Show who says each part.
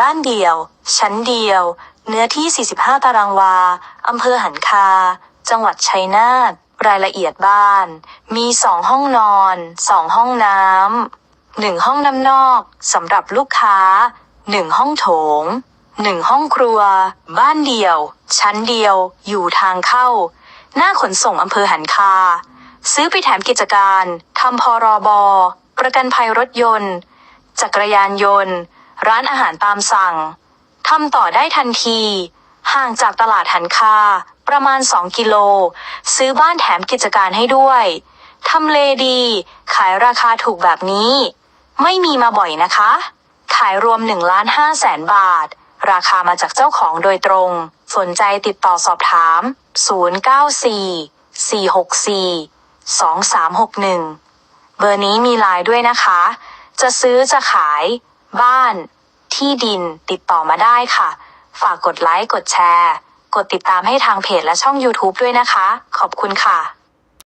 Speaker 1: บ้านเดี่ยว ชั้นเดียว เนื้อที่ 45 ตารางวา อำเภอหันคา จังหวัดชัยนาท รายละเอียดบ้าน มีสองห้องนอน สองห้องน้ำหนึ่งห้องน้ำนอกสำหรับลูกค้า หนึ่งห้องโถง หนึ่งห้องครัว บ้านเดี่ยว ชั้นเดียว อยู่ทางเข้า หน้าขนส่งอำเภอหันคา ซื้อไปแถมกิจการ ทำพรบ ประกันภัยรถยนต์ จักรยานยนต์ ร้านอาหารตามสั่งทำต่อได้ทันที ห่างจากตลาดหันคา ประมาณ 2 กิโล ซื้อบ้านแถมกิจการให้ด้วยทำเลดี ขายราคาถูกแบบนี้ ไม่มีมาบ่อยนะคะ ขายรวม1ล้าน5แสนบาท ราคามาจากเจ้าของโดยตรง สนใจติดต่อสอบถาม 094 464 2361 เบอร์นี้มีไลน์ด้วยนะคะ จะซื้อจะขาย บ้าน ที่ดิน ติดต่อมาได้ค่ะ ฝากกดไลค์ กดแชร์ กดติดตามให้ทางเพจและช่อง YouTube ด้วยนะคะ ขอบคุณค่ะ